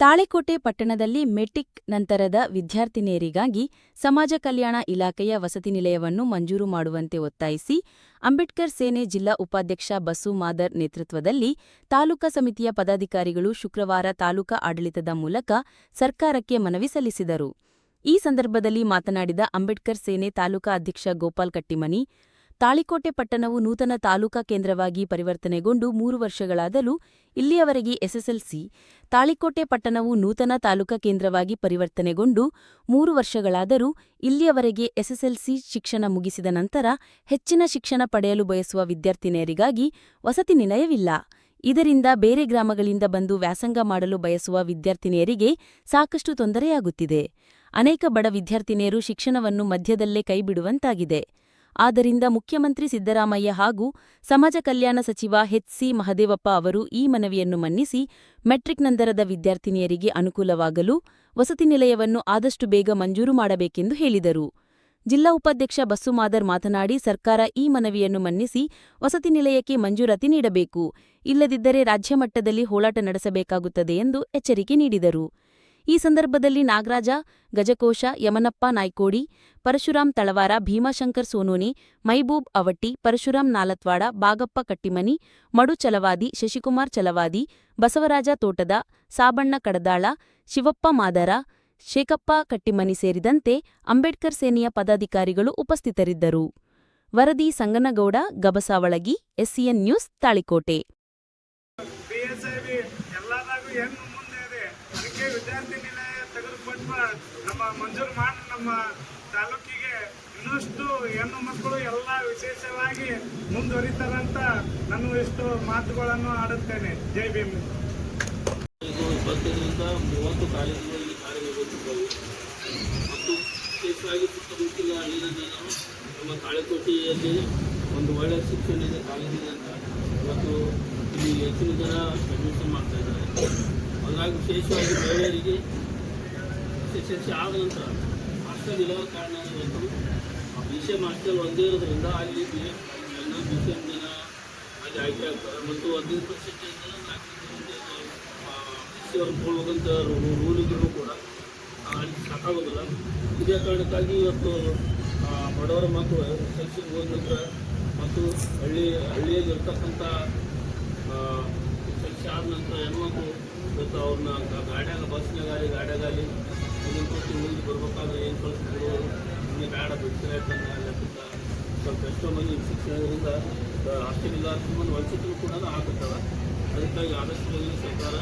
ತಾಳೆಕೋಟೆ ಪಟ್ಟಣದಲ್ಲಿ ಮೆಟ್ರಿಕ್ ನಂತರದ ವಿದ್ಯಾರ್ಥಿನಿಯರಿಗಾಗಿ ಸಮಾಜ ಕಲ್ಯಾಣ ಇಲಾಖೆಯ ವಸತಿ ನಿಲಯವನ್ನು ಮಂಜೂರು ಮಾಡುವಂತೆ ಒತ್ತಾಯಿಸಿ, ಅಂಬೇಡ್ಕರ್ ಸೇನೆ ಜಿಲ್ಲಾ ಉಪಾಧ್ಯಕ್ಷ ಬಸು ಮಾದರ್ ನೇತೃತ್ವದಲ್ಲಿ ತಾಲೂಕಾ ಸಮಿತಿಯ ಪದಾಧಿಕಾರಿಗಳು ಶುಕ್ರವಾರ ತಾಲೂಕಾ ಆಡಳಿತದ ಮೂಲಕ ಸರ್ಕಾರಕ್ಕೆ ಮನವಿ ಸಲ್ಲಿಸಿದರು. ಈ ಸಂದರ್ಭದಲ್ಲಿ ಮಾತನಾಡಿದ ಅಂಬೇಡ್ಕರ್ ಸೇನೆ ತಾಲೂಕಾ ಅಧ್ಯಕ್ಷ ಗೋಪಾಲ್ ಕಟ್ಟಿಮನಿ ತಾಳಿಕೋಟೆ ಪಟ್ಟಣವು ನೂತನ ತಾಲೂಕಾ ಕೇಂದ್ರವಾಗಿ ಪರಿವರ್ತನೆಗೊಂಡು ಮೂರು ವರ್ಷಗಳಾದರೂ ಇಲ್ಲಿಯವರೆಗೆ ಎಸ್ಎಸ್ಎಲ್ಸಿ, ತಾಳಿಕೋಟೆ ಪಟ್ಟಣವು ನೂತನ ತಾಲೂಕಾ ಕೇಂದ್ರವಾಗಿ ಪರಿವರ್ತನೆಗೊಂಡು ಮೂರು ವರ್ಷಗಳಾದರೂ ಇಲ್ಲಿಯವರೆಗೆ ಎಸ್ಎಸ್ಎಲ್ಸಿ ಶಿಕ್ಷಣ ಮುಗಿಸಿದ ನಂತರ ಹೆಚ್ಚಿನ ಶಿಕ್ಷಣ ಪಡೆಯಲು ಬಯಸುವ ವಿದ್ಯಾರ್ಥಿನಿಯರಿಗಾಗಿ ವಸತಿ ನಿಲಯವಿಲ್ಲ. ಇದರಿಂದ ಬೇರೆ ಗ್ರಾಮಗಳಿಂದ ಬಂದು ವ್ಯಾಸಂಗ ಮಾಡಲು ಬಯಸುವ ವಿದ್ಯಾರ್ಥಿನಿಯರಿಗೆ ಸಾಕಷ್ಟು ತೊಂದರೆಯಾಗುತ್ತಿದೆ. ಅನೇಕ ಬಡ ವಿದ್ಯಾರ್ಥಿನಿಯರು ಶಿಕ್ಷಣವನ್ನು ಮಧ್ಯದಲ್ಲೇ ಕೈಬಿಡುವಂತಾಗಿದೆ. ಆದ್ದರಿಂದ ಮುಖ್ಯಮಂತ್ರಿ ಸಿದ್ದರಾಮಯ್ಯ ಹಾಗೂ ಸಮಾಜ ಕಲ್ಯಾಣ ಸಚಿವ ಸಿ ಮಹದೇವಪ್ಪ ಅವರು ಈ ಮನವಿಯನ್ನು ಮನ್ನಿಸಿ ಮೆಟ್ರಿಕ್ ನಂತರದ ವಿದ್ಯಾರ್ಥಿನಿಯರಿಗೆ ಅನುಕೂಲವಾಗಲು ವಸತಿ ನಿಲಯವನ್ನು ಆದಷ್ಟು ಬೇಗ ಮಂಜೂರು ಮಾಡಬೇಕೆಂದು ಹೇಳಿದರು. ಜಿಲ್ಲಾ ಉಪಾಧ್ಯಕ್ಷ ಬಸ್ಸು ಮಾದರ್ ಮಾತನಾಡಿ, ಸರ್ಕಾರ ಈ ಮನವಿಯನ್ನು ಮನ್ನಿಸಿ ವಸತಿ ನಿಲಯಕ್ಕೆ ಮಂಜೂರಾತಿ ನೀಡಬೇಕು. ಇಲ್ಲದಿದ್ದರೆ ರಾಜ್ಯಮಟ್ಟದಲ್ಲಿ ಹೋರಾಟ ನಡೆಸಬೇಕಾಗುತ್ತದೆ ಎಂದು ಎಚ್ಚರಿಕೆ ನೀಡಿದರು. ಈ ಸಂದರ್ಭದಲ್ಲಿ ನಾಗರಾಜ, ಗಜಕೋಶ, ಯಮನಪ್ಪ ನಾಯ್ಕೋಡಿ ಪರಶುರಾಮ್ ತಳವಾರ, ಭೀಮಾಶಂಕರ್ ಸೋನೋನಿ, ಮೈಬೂಬ್ ಅವಟ್ಟಿ ಪರಶುರಾಮ್ ನಾಲತ್ವಾಡ, ಬಾಗಪ್ಪ ಕಟ್ಟಿಮನಿ, ಮಡು ಚಲವಾದಿ, ಶಶಿಕುಮಾರ್ ಚಲವಾದಿ, ಬಸವರಾಜ ತೋಟದ, ಸಾಬಣ್ಣ ಕಡದಾಳ, ಶಿವಪ್ಪ ಮಾದರ, ಶೇಖಪ್ಪ ಕಟ್ಟಿಮನಿ ಸೇರಿದಂತೆ ಅಂಬೇಡ್ಕರ್ ಸೇನೆಯ ಪದಾಧಿಕಾರಿಗಳು ಉಪಸ್ಥಿತರಿದ್ದರು. ವರದಿ Sanganagouda, Gabasavalagi, SCN news, Talikote B S I B ಎಲ್ಲದಾಗೂ ಹೆಣ್ಣು ಮುಂದೆ ಇದೆ ಅದಕ್ಕೆ ವಿದ್ಯಾರ್ಥಿ ನಿಲಯ ತೆಗೆದುಕೊಂಡು ನಮ್ಮ ಮಂಜೂರು ಮಾಡಿ ನಮ್ಮ ತಾಲೂಕಿಗೆ ಇನ್ನಷ್ಟು ಹೆಣ್ಣು ಮಕ್ಕಳು ಎಲ್ಲ ವಿಶೇಷವಾಗಿ ಮುಂದುವರಿತಾರಂತ ನಾನು ಇಷ್ಟು ಮಾತುಗಳನ್ನು ಆಡುತ್ತೇನೆ. ಜೈ ಭೀಮ್. ಇದು ಇಪ್ಪತ್ತೈದರಿಂದ ಮೂವತ್ತು ಕಾಲೇಜುಗಳಲ್ಲಿ ಕಾರ್ಯನಿರ್ವಹಿಸಿದ್ದವು ಮತ್ತು ವಿಶೇಷವಾಗಿ ಸುತ್ತಮುತ್ತಲ ಹಳ್ಳಿನ ಜನರು ನಮ್ಮ ತಾಳೆಕೋಟೆಯಲ್ಲಿ ಒಂದು ಒಳ್ಳೆಯ ಶಿಕ್ಷಣ ಇದೆ, ಕಾಲೇಜಿದೆ ಅಂತ. ಇವತ್ತು ಇಲ್ಲಿ ಹೆಚ್ಚಿನ ಜನ ಅಡ್ಮಿಷನ್ ಮಾಡ್ತಾ ಇದ್ದಾರೆ. ಹಾಗಾಗಿ ವಿಶೇಷವಾಗಿ ಮಹಿಳೆಯರಿಗೆ ಎಸ್ ಆದ ನಂತರ ಹಾಸ್ಟೆಲ್ ಇಲ್ಲದ ಕಾರಣ ಏನಾಯಿತು ಬಿ ಸಿ ಎಂ ಹಾಸ್ಟೆಲ್ ಒಂದೇ ಇರೋದ್ರಿಂದ ಅಲ್ಲಿ ಬಿ ಎಲ್ಲ ಬಿ ಸಿ ಎಂ ಜನ ಆಯ್ಕೆ ಆಗ್ತಾರೆ ಮತ್ತು ಹದಿನೈದು ಪರ್ಸೆಂಟೇಜ್ ಸಿ ಅವ್ರು ಕೊಡ್ಬೇಕಂತ ರೂಲ್ ಕೂಡ ಅಲ್ಲಿ ಸಾಕಾಗೋದಿಲ್ಲ. ಇದೇ ಕಾರಣಕ್ಕಾಗಿ ಇವತ್ತು ಬಡವರ ಮಕ್ಕಳು ಸೆಕ್ಷನ್ ಹೋದ ನಂತರ ಮತ್ತು ಹಳ್ಳಿ ಹಳ್ಳಿಯಲ್ಲಿ ಇರ್ತಕ್ಕಂಥ ಶಿಕ್ಷೆ ಆದ ನಂತರ ಹೆಣ್ಮಕ್ಳು ಇವತ್ತು ಅವ್ರನ್ನ ಗಾಡ್ಯಾಗ ಬಸ್ನಾಗಾಲಿ ಗಾಡ್ಯಾಗಾಲಿ ಇದನ್ನು ಕೊಟ್ಟು ಮುಂದೆ ಬರ್ಬೇಕಾದ್ರೆ ಏನು ಕಳಿಸ್ತಾರೆ ಇನ್ನೇ ಬೇಡ ಬಿಡ್ತಾರೆ ಲೆಕ್ಕದ ಸ್ವಲ್ಪ ಎಷ್ಟೋ ಮಂದಿ ಶಿಕ್ಷಣದಿಂದ ಹಾಸ್ಟೆಲ್ ಇಲ್ಲ ಸಂಬಂಧ ವಂಚಿತರು ಕೂಡ ಆಗುತ್ತಲ್ಲ. ಅದಕ್ಕಾಗಿ ಆದಷ್ಟು ಸರ್ಕಾರ